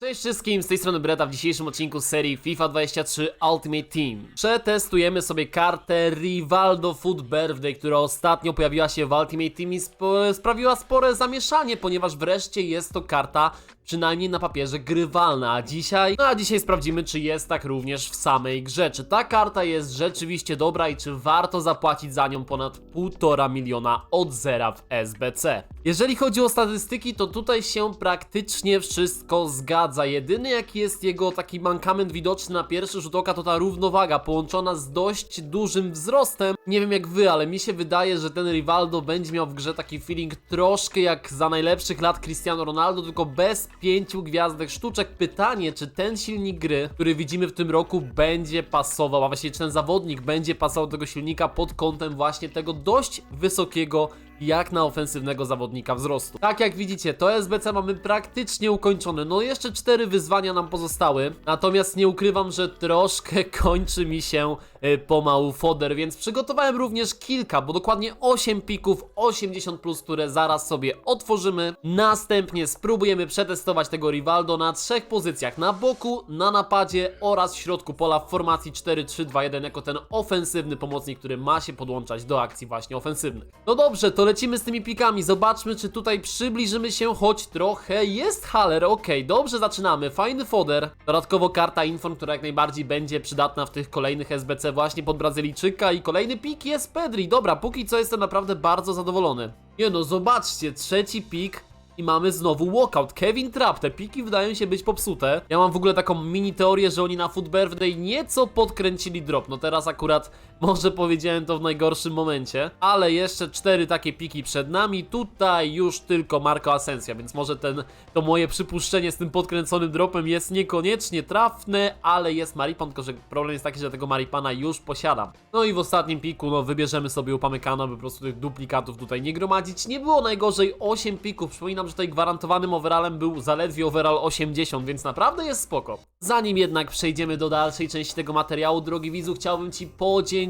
Cześć wszystkim, z tej strony Breta w dzisiejszym odcinku serii FIFA 23 Ultimate Team. Przetestujemy sobie kartę Rivaldo Food Birthday, która ostatnio pojawiła się w Ultimate Team i spo sprawiła spore zamieszanie, ponieważ wreszcie jest to karta przynajmniej na papierze grywalna, a dzisiaj, no a dzisiaj sprawdzimy, czy jest tak również w samej grze. Czy ta karta jest rzeczywiście dobra i czy warto zapłacić za nią ponad 1,5 miliona od zera w SBC. Jeżeli chodzi o statystyki, to tutaj się praktycznie wszystko zgadza. Jedyny jaki jest jego taki mankament widoczny na pierwszy rzut oka to ta równowaga połączona z dość dużym wzrostem. Nie wiem jak wy, ale mi się wydaje, że ten Rivaldo będzie miał w grze taki feeling troszkę jak za najlepszych lat Cristiano Ronaldo, tylko bez pięciu gwiazdek sztuczek. Pytanie, czy ten silnik gry, który widzimy w tym roku, będzie pasował, a właściwie czy ten zawodnik będzie pasował do tego silnika pod kątem właśnie tego dość wysokiego jak na ofensywnego zawodnika wzrostu. Tak jak widzicie, to SBC mamy praktycznie ukończone. No jeszcze cztery wyzwania nam pozostały. Natomiast nie ukrywam, że troszkę kończy mi się y, pomału foder, więc przygotowałem również kilka, bo dokładnie 8 pików 80+, plus, które zaraz sobie otworzymy. Następnie spróbujemy przetestować tego Rivaldo na trzech pozycjach. Na boku, na napadzie oraz w środku pola w formacji 4-3-2-1 jako ten ofensywny pomocnik, który ma się podłączać do akcji właśnie ofensywnych. No dobrze, to lecimy z tymi pikami. Zobaczmy, czy tutaj przybliżymy się choć trochę. Jest Haller, okej, dobrze zaczynamy. Fajny foder. Dodatkowo karta Inform, która jak najbardziej będzie przydatna w tych kolejnych SBC właśnie pod Brazylijczyka. I kolejny pik jest Pedri. Dobra, póki co jestem naprawdę bardzo zadowolony. Nie no, zobaczcie, trzeci pik i mamy znowu walkout. Kevin Trapp, te piki wydają się być popsute. Ja mam w ogóle taką mini teorię, że oni na Food Birthday nieco podkręcili drop. No teraz akurat może powiedziałem to w najgorszym momencie. Ale jeszcze cztery takie piki przed nami. Tutaj już tylko Marco Asensio, więc może ten, to moje przypuszczenie z tym podkręconym dropem jest niekoniecznie trafne, ale jest Maripan, tylko że problem jest taki, że tego Maripana już posiadam. No i w ostatnim piku, no wybierzemy sobie upamykana, by po prostu tych duplikatów tutaj nie gromadzić. Nie było najgorzej 8 pików. Przypominam, że tutaj gwarantowanym overallem był zaledwie overall 80, więc naprawdę jest spoko. Zanim jednak przejdziemy do dalszej części tego materiału, drogi widzu, chciałbym Ci podziękować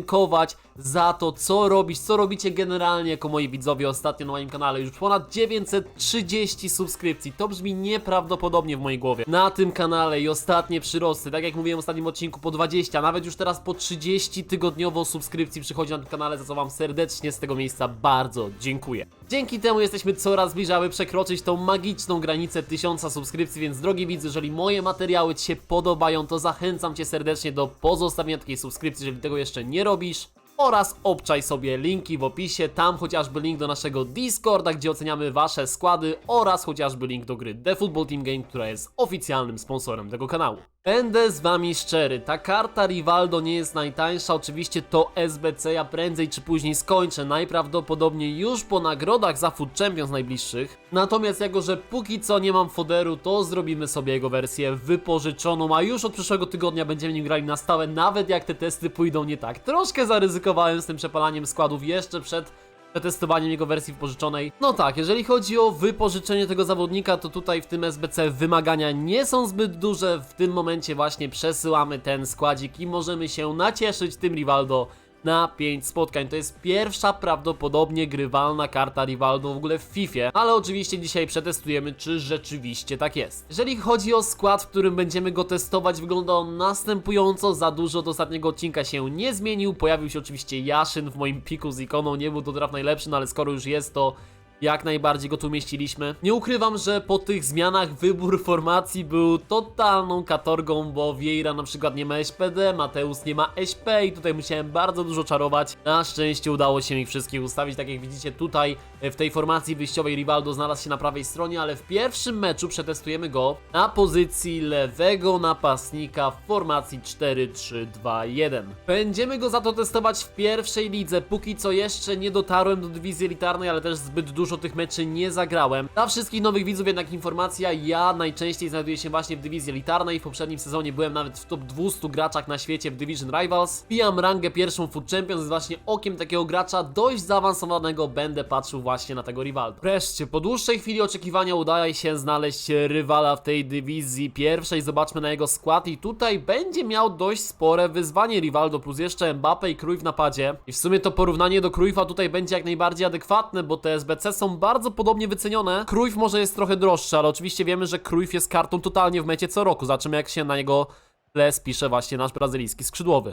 za to, co robisz, co robicie generalnie jako moi widzowie ostatnio na moim kanale. Już ponad 930 subskrypcji. To brzmi nieprawdopodobnie w mojej głowie. Na tym kanale i ostatnie przyrosty, tak jak mówiłem w ostatnim odcinku, po 20, nawet już teraz po 30 tygodniowo subskrypcji przychodzi na tym kanale, za co Wam serdecznie z tego miejsca bardzo dziękuję. Dzięki temu jesteśmy coraz bliżej, aby przekroczyć tą magiczną granicę 1000 subskrypcji, więc drogi widzu, jeżeli moje materiały Ci się podobają, to zachęcam Cię serdecznie do pozostawienia takiej subskrypcji, jeżeli tego jeszcze nie robisz. Oraz obczaj sobie linki w opisie, tam chociażby link do naszego Discorda, gdzie oceniamy Wasze składy oraz chociażby link do gry The Football Team Game, która jest oficjalnym sponsorem tego kanału. Będę z Wami szczery, ta karta Rivaldo nie jest najtańsza, oczywiście to SBC, ja prędzej czy później skończę, najprawdopodobniej już po nagrodach za Food Champions najbliższych. Natomiast jako, że póki co nie mam foderu, to zrobimy sobie jego wersję wypożyczoną, a już od przyszłego tygodnia będziemy nim grali na stałe, nawet jak te testy pójdą nie tak. Troszkę zaryzykowałem z tym przepalaniem składów jeszcze przed przetestowaniem jego wersji wypożyczonej. No tak, jeżeli chodzi o wypożyczenie tego zawodnika, to tutaj w tym SBC wymagania nie są zbyt duże. W tym momencie właśnie przesyłamy ten składzik i możemy się nacieszyć tym Rivaldo na 5 spotkań. To jest pierwsza prawdopodobnie grywalna karta Rivaldo w ogóle w FIFA, ale oczywiście dzisiaj przetestujemy, czy rzeczywiście tak jest. Jeżeli chodzi o skład, w którym będziemy go testować, wygląda on następująco. Za dużo od ostatniego odcinka się nie zmienił. Pojawił się oczywiście Jaszyn w moim piku z ikoną. Nie był to draft najlepszy, no ale skoro już jest, to jak najbardziej go tu umieściliśmy. Nie ukrywam, że po tych zmianach wybór formacji był totalną katorgą, bo Vieira na przykład nie ma SPD, Mateus nie ma SP i tutaj musiałem bardzo dużo czarować. Na szczęście udało się ich wszystkich ustawić, tak jak widzicie tutaj w tej formacji wyjściowej Rivaldo znalazł się na prawej stronie, ale w pierwszym meczu przetestujemy go na pozycji lewego napastnika w formacji 4-3-2-1. Będziemy go za to testować w pierwszej lidze, póki co jeszcze nie dotarłem do dywizji elitarnej, ale też zbyt dużo tych meczy nie zagrałem. Dla wszystkich nowych widzów jednak informacja, ja najczęściej znajduję się właśnie w dywizji elitarnej, w poprzednim sezonie byłem nawet w top 200 graczach na świecie w Division Rivals. Pijam rangę pierwszą Food Champions, więc właśnie okiem takiego gracza dość zaawansowanego będę patrzył właśnie na tego Rivaldo. Wreszcie, po dłuższej chwili oczekiwania udaje się znaleźć rywala w tej dywizji pierwszej, zobaczmy na jego skład i tutaj będzie miał dość spore wyzwanie Rivaldo, plus jeszcze Mbappe i Cruyff w napadzie. I w sumie to porównanie do Cruyffa tutaj będzie jak najbardziej adekwatne, bo te SBC są bardzo podobnie wycenione. Cruyff może jest trochę droższy, ale oczywiście wiemy, że Cruyff jest kartą totalnie w mecie co roku. Zobaczymy jak się na niego tle spisze właśnie nasz brazylijski skrzydłowy.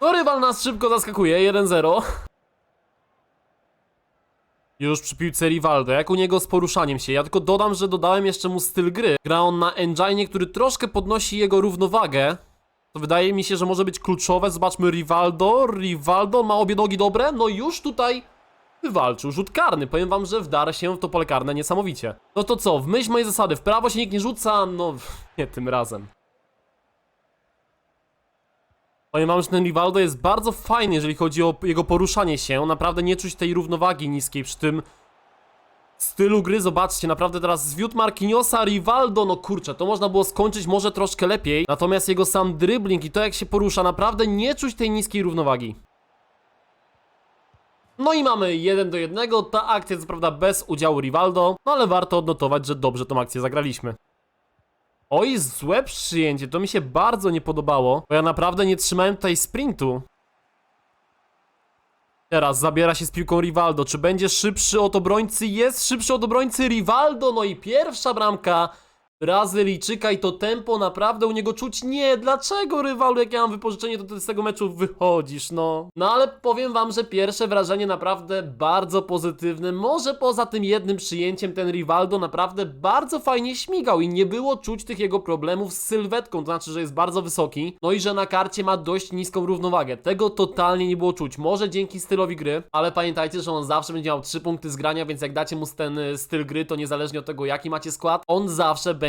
No rywal nas szybko zaskakuje, 1-0. Już przy piłce Rivaldo, jak u niego z poruszaniem się. Ja tylko dodam, że dodałem jeszcze mu styl gry. Gra on na engine, który troszkę podnosi jego równowagę. To wydaje mi się, że może być kluczowe. Zobaczmy Rivaldo. Rivaldo ma obie nogi dobre. No już tutaj wywalczył rzut karny. Powiem wam, że wdarł się w to pole karne niesamowicie. No to co, w myśl mojej zasady, w prawo się nikt nie rzuca? No, nie tym razem. Powiem wam, że ten Rivaldo jest bardzo fajny, jeżeli chodzi o jego poruszanie się. Naprawdę nie czuć tej równowagi niskiej przy tym stylu gry. Zobaczcie, naprawdę teraz zwiód Marquinhosa, Rivaldo, no kurczę, to można było skończyć może troszkę lepiej. Natomiast jego sam dribbling i to jak się porusza, naprawdę nie czuć tej niskiej równowagi. No i mamy 1 do 1. Ta akcja co prawda bez udziału Rivaldo, no ale warto odnotować, że dobrze tą akcję zagraliśmy. Oj, złe przyjęcie, to mi się bardzo nie podobało, bo ja naprawdę nie trzymałem tutaj sprintu. Teraz zabiera się z piłką Rivaldo. Czy będzie szybszy od obrońcy? Jest szybszy od obrońcy Rivaldo. No i pierwsza bramka Brazylijczyka i to tempo naprawdę u niego czuć. Nie, dlaczego Rivaldo, jak ja mam wypożyczenie, to ty z tego meczu wychodzisz, no. No ale powiem wam, że pierwsze wrażenie naprawdę bardzo pozytywne. Może poza tym jednym przyjęciem ten Rivaldo naprawdę bardzo fajnie śmigał i nie było czuć tych jego problemów z sylwetką, to znaczy, że jest bardzo wysoki, no i że na karcie ma dość niską równowagę. Tego totalnie nie było czuć. Może dzięki stylowi gry, ale pamiętajcie, że on zawsze będzie miał 3 punkty z grania, więc jak dacie mu ten y, styl gry, to niezależnie od tego jaki macie skład, on zawsze będzie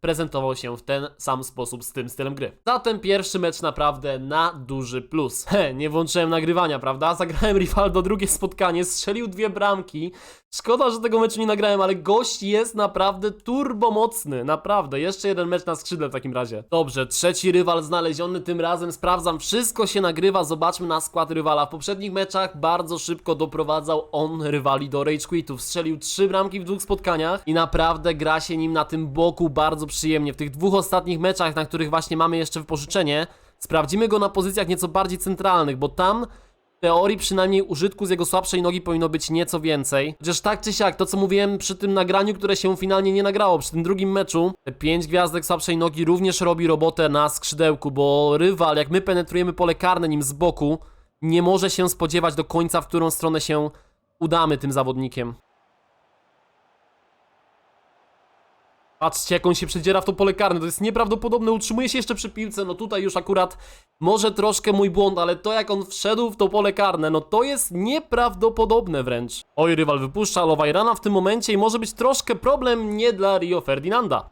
prezentował się w ten sam sposób z tym stylem gry. Zatem pierwszy mecz naprawdę na duży plus. He, nie włączyłem nagrywania, prawda? Zagrałem Rivaldo drugie spotkanie, strzelił dwie bramki. Szkoda, że tego meczu nie nagrałem, ale gość jest naprawdę turbo mocny, naprawdę. Jeszcze jeden mecz na skrzydle w takim razie. Dobrze, trzeci rywal znaleziony, tym razem sprawdzam, wszystko się nagrywa, zobaczmy na skład rywala. W poprzednich meczach bardzo szybko doprowadzał on rywali do rage quitów. Strzelił trzy bramki w dwóch spotkaniach i naprawdę gra się nim na tym boku bardzo przyjemnie. W tych dwóch ostatnich meczach, na których właśnie mamy jeszcze wypożyczenie, sprawdzimy go na pozycjach nieco bardziej centralnych, bo tam teorii przynajmniej użytku z jego słabszej nogi powinno być nieco więcej. Chociaż tak czy siak, to co mówiłem przy tym nagraniu, które się finalnie nie nagrało, przy tym drugim meczu, te 5 gwiazdek słabszej nogi również robi robotę na skrzydełku, bo rywal, jak my penetrujemy pole karne nim z boku, nie może się spodziewać do końca, w którą stronę się udamy tym zawodnikiem. Patrzcie, jak on się przedziera w to pole karne, to jest nieprawdopodobne, utrzymuje się jeszcze przy piłce, no tutaj już akurat może troszkę mój błąd, ale to jak on wszedł w to pole karne, no to jest nieprawdopodobne wręcz. Oj, rywal wypuszcza Lowajrana w tym momencie i może być troszkę problem nie dla Rio Ferdinanda.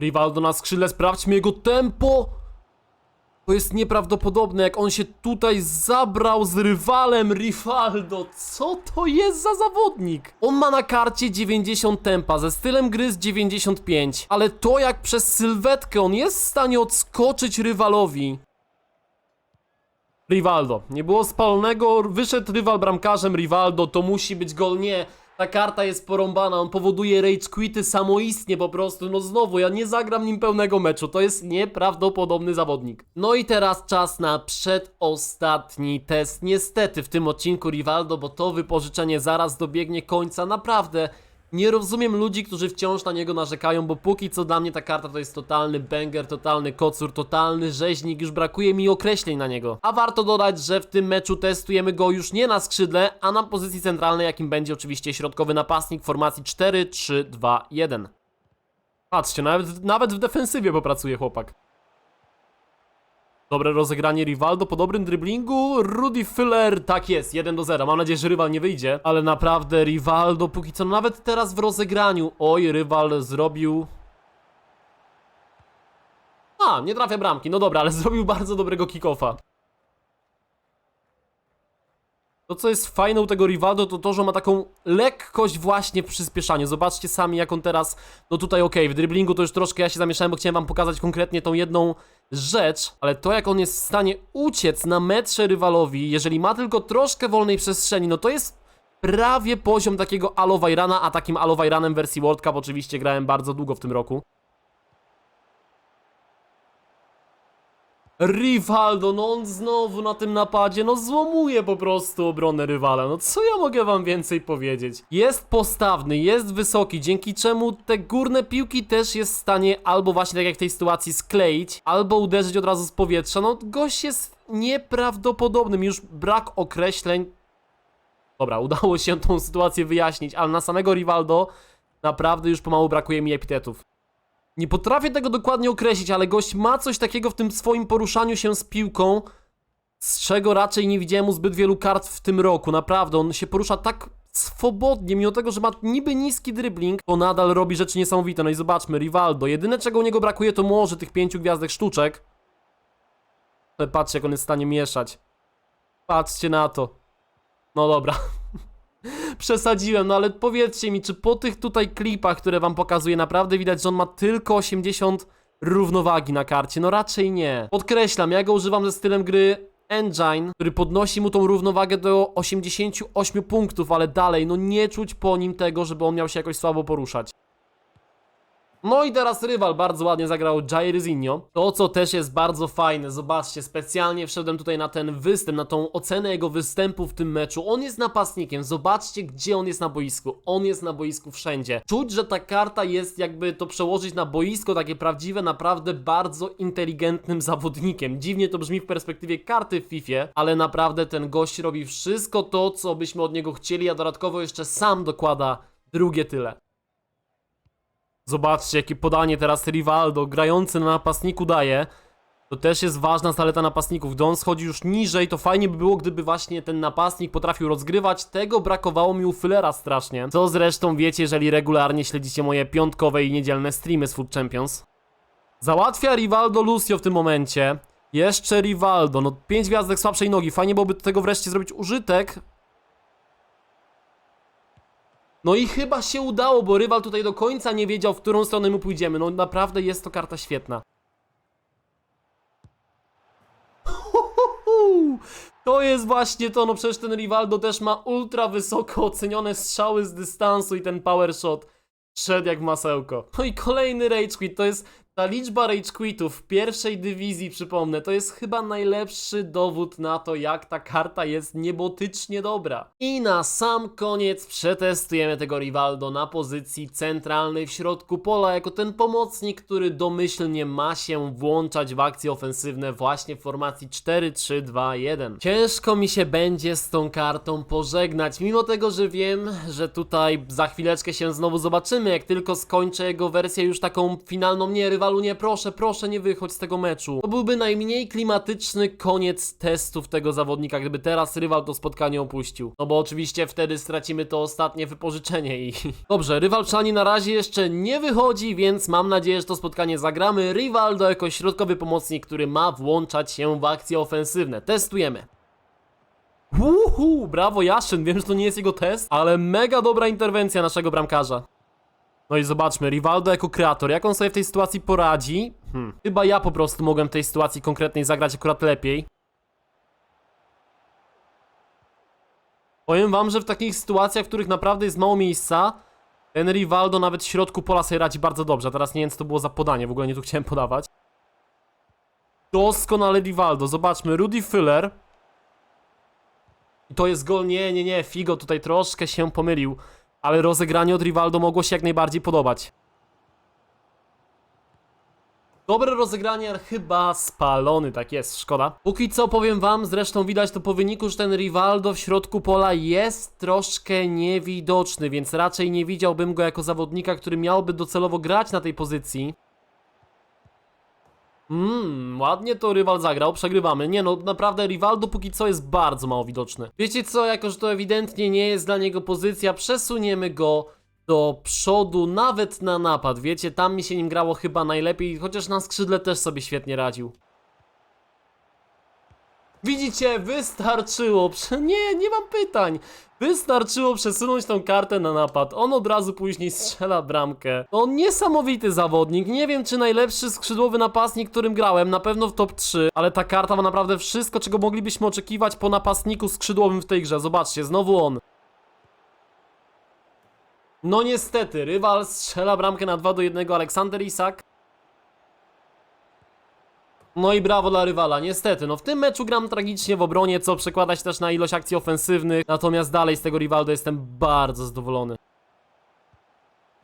Rivaldo na skrzydle, sprawdźmy jego tempo! To jest nieprawdopodobne, jak on się tutaj zabrał z rywalem Rivaldo. Co to jest za zawodnik? On ma na karcie 90 tempa, ze stylem gry z 95, ale to jak przez sylwetkę on jest w stanie odskoczyć rywalowi. Rivaldo. Nie było spalonego, wyszedł rywal bramkarzem Rivaldo, to musi być gol. Nie, ta karta jest porąbana, on powoduje rage quity samoistnie po prostu. No znowu, ja nie zagram nim pełnego meczu, to jest nieprawdopodobny zawodnik. No i teraz czas na przedostatni test. Niestety w tym odcinku Rivaldo, bo to wypożyczenie zaraz dobiegnie końca. Naprawdę nie rozumiem ludzi, którzy wciąż na niego narzekają, bo póki co dla mnie ta karta to jest totalny banger, totalny kocur, totalny rzeźnik, już brakuje mi określeń na niego. A warto dodać, że w tym meczu testujemy go już nie na skrzydle, a na pozycji centralnej, jakim będzie oczywiście środkowy napastnik w formacji 4-3-2-1. Patrzcie, nawet, nawet w defensywie popracuje chłopak. Dobre rozegranie Rivaldo po dobrym driblingu. Rudy Filler, tak jest, 1 do 0. Mam nadzieję, że rywal nie wyjdzie, ale naprawdę Rivaldo póki co, nawet teraz w rozegraniu. Oj, rywal zrobił. A, nie trafia bramki, no dobra, ale zrobił bardzo dobrego kickoffa. To, co jest fajne u tego Rivaldo, to to, że ma taką lekkość właśnie w przyspieszaniu. Zobaczcie sami, jak on teraz, no tutaj okej, w driblingu to już troszkę ja się zamieszałem, bo chciałem wam pokazać konkretnie tą jedną rzecz, ale to, jak on jest w stanie uciec na metrze rywalowi, jeżeli ma tylko troszkę wolnej przestrzeni, no to jest prawie poziom takiego Alowajrana, a takim Alowajranem wersji World Cup oczywiście grałem bardzo długo w tym roku. Rivaldo, no on znowu na tym napadzie, no złomuje po prostu obronę rywala. No co ja mogę wam więcej powiedzieć? Jest postawny, jest wysoki, dzięki czemu te górne piłki też jest w stanie albo właśnie tak jak w tej sytuacji skleić, albo uderzyć od razu z powietrza. No gość jest nieprawdopodobnym, już brak określeń. Dobra, udało się tą sytuację wyjaśnić, ale na samego Rivaldo naprawdę już pomału brakuje mi epitetów. Nie potrafię tego dokładnie określić, ale gość ma coś takiego w tym swoim poruszaniu się z piłką, z czego raczej nie widziałem mu zbyt wielu kart w tym roku. Naprawdę, on się porusza tak swobodnie, mimo tego, że ma niby niski dribbling, to nadal robi rzeczy niesamowite. No i zobaczmy, Rivaldo. Jedyne czego u niego brakuje to może tych pięciu gwiazdek sztuczek. Ale patrzcie jak on jest w stanie mieszać. Patrzcie na to. No dobra. Przesadziłem, no ale powiedzcie mi, czy po tych tutaj klipach, które wam pokazuję, naprawdę widać, że on ma tylko 80 równowagi na karcie? No raczej nie. Podkreślam, ja go używam ze stylem gry Engine, który podnosi mu tą równowagę do 88 punktów, ale dalej, no nie czuć po nim tego, żeby on miał się jakoś słabo poruszać. No i teraz rywal bardzo ładnie zagrał Jairzinho. To, co też jest bardzo fajne, zobaczcie, specjalnie wszedłem tutaj na ten występ, na tą ocenę jego występu w tym meczu. On jest napastnikiem, zobaczcie, gdzie on jest na boisku. On jest na boisku wszędzie. Czuć, że ta karta jest, jakby to przełożyć na boisko, takie prawdziwe, naprawdę bardzo inteligentnym zawodnikiem. Dziwnie to brzmi w perspektywie karty w FIFA, ale naprawdę ten gość robi wszystko to, co byśmy od niego chcieli, a dodatkowo jeszcze sam dokłada drugie tyle. Zobaczcie, jakie podanie teraz Rivaldo, grający na napastniku daje. To też jest ważna zaleta napastników. Gdy on schodzi już niżej, to fajnie by było, gdyby właśnie ten napastnik potrafił rozgrywać. Tego brakowało mi u Fullera strasznie. Co zresztą wiecie, jeżeli regularnie śledzicie moje piątkowe i niedzielne streamy z Food Champions. Załatwia Rivaldo Lucio w tym momencie. Jeszcze Rivaldo, no 5 gwiazdek słabszej nogi. Fajnie byłoby do tego wreszcie zrobić użytek, no i chyba się udało, bo rywal tutaj do końca nie wiedział, w którą stronę mu pójdziemy. No naprawdę jest to karta świetna. To jest właśnie to, no przecież ten Rivaldo też ma ultra wysoko ocenione strzały z dystansu i ten power shot szedł jak masełko. No i kolejny rage quit, to jest ta liczba rage quitów w pierwszej dywizji, przypomnę, to jest chyba najlepszy dowód na to, jak ta karta jest niebotycznie dobra. I na sam koniec przetestujemy tego Rivaldo na pozycji centralnej w środku pola, jako ten pomocnik, który domyślnie ma się włączać w akcje ofensywne właśnie w formacji 4-3-2-1. Ciężko mi się będzie z tą kartą pożegnać, mimo tego, że wiem, że tutaj za chwileczkę się znowu zobaczymy, jak tylko skończę jego wersję już taką finalną, nie rywalu, nie, proszę, proszę, nie wychodź z tego meczu. To byłby najmniej klimatyczny koniec testów tego zawodnika, gdyby teraz rywal to spotkanie opuścił. No bo oczywiście wtedy stracimy to ostatnie wypożyczenie i... Dobrze, rywal przynajmniej na razie jeszcze nie wychodzi, więc mam nadzieję, że to spotkanie zagramy. Rivaldo jako środkowy pomocnik, który ma włączać się w akcje ofensywne. Testujemy. Uhu, brawo Jaszyn, wiem, że to nie jest jego test, ale mega dobra interwencja naszego bramkarza. No i zobaczmy, Rivaldo jako kreator, jak on sobie w tej sytuacji poradzi? Hmm. Chyba ja po prostu mogłem w tej sytuacji konkretnej zagrać akurat lepiej. Powiem wam, że w takich sytuacjach, w których naprawdę jest mało miejsca, ten Rivaldo nawet w środku pola sobie radzi bardzo dobrze. Teraz nie wiem, co to było za podanie, w ogóle nie tu chciałem podawać. Doskonale Rivaldo, zobaczmy, Rudy Fuller. I to jest gol, nie, nie, nie, Figo tutaj troszkę się pomylił. Ale rozegranie od Rivaldo mogło się jak najbardziej podobać. Dobre rozegranie, chyba spalony, tak jest, szkoda. Póki co powiem wam, zresztą widać to po wyniku, że ten Rivaldo w środku pola jest troszkę niewidoczny, więc raczej nie widziałbym go jako zawodnika, który miałby docelowo grać na tej pozycji. Mmm, ładnie to rywal zagrał, przegrywamy. Nie no, naprawdę Rivaldo póki co jest bardzo mało widoczny. Wiecie co, jako że to ewidentnie nie jest dla niego pozycja, przesuniemy go do przodu, nawet na napad. Wiecie, tam mi się nim grało chyba najlepiej, chociaż na skrzydle też sobie świetnie radził. Widzicie, wystarczyło. Prze- Nie, nie mam pytań. Wystarczyło przesunąć tą kartę na napad. On od razu później strzela bramkę. To niesamowity zawodnik. Nie wiem, czy najlepszy skrzydłowy napastnik, którym grałem. Na pewno w top 3. Ale ta karta ma naprawdę wszystko, czego moglibyśmy oczekiwać po napastniku skrzydłowym w tej grze. Zobaczcie, znowu on. No niestety, rywal strzela bramkę na 2 do 1. Aleksander Isak. No i brawo dla rywala, niestety. No w tym meczu gram tragicznie w obronie, co przekłada się też na ilość akcji ofensywnych. Natomiast dalej z tego Rivaldo jestem bardzo zadowolony.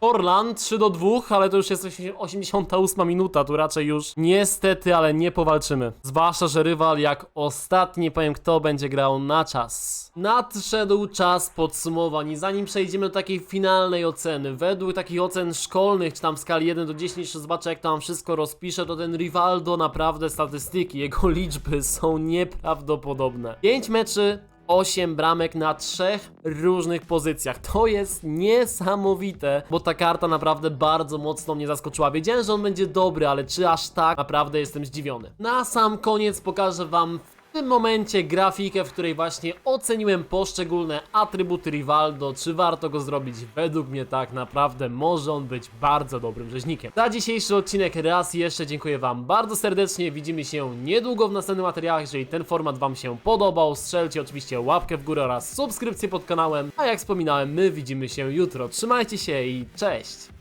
Orlan 3 do 2, ale to już jest 88 minuta, tu raczej już niestety, ale nie powalczymy. Zwłaszcza, że rywal jak ostatni, powiem kto będzie grał na czas. Nadszedł czas podsumowań i zanim przejdziemy do takiej finalnej oceny, według takich ocen szkolnych, czy tam w skali 1 do 10, jeszcze zobaczę jak tam wszystko rozpiszę, to ten Rivaldo naprawdę statystyki, jego liczby są nieprawdopodobne. 5 meczy, 8 bramek na trzech różnych pozycjach. To jest niesamowite, bo ta karta naprawdę bardzo mocno mnie zaskoczyła. Wiedziałem, że on będzie dobry, ale czy aż tak? Naprawdę jestem zdziwiony. Na sam koniec pokażę wam w tym momencie grafikę, w której właśnie oceniłem poszczególne atrybuty Rivaldo, czy warto go zrobić. Według mnie tak naprawdę może on być bardzo dobrym rzeźnikiem. Za dzisiejszy odcinek raz jeszcze dziękuję wam bardzo serdecznie. Widzimy się niedługo w następnych materiałach. Jeżeli ten format wam się podobał, strzelcie oczywiście łapkę w górę oraz subskrypcję pod kanałem. A jak wspominałem, my widzimy się jutro. Trzymajcie się i cześć!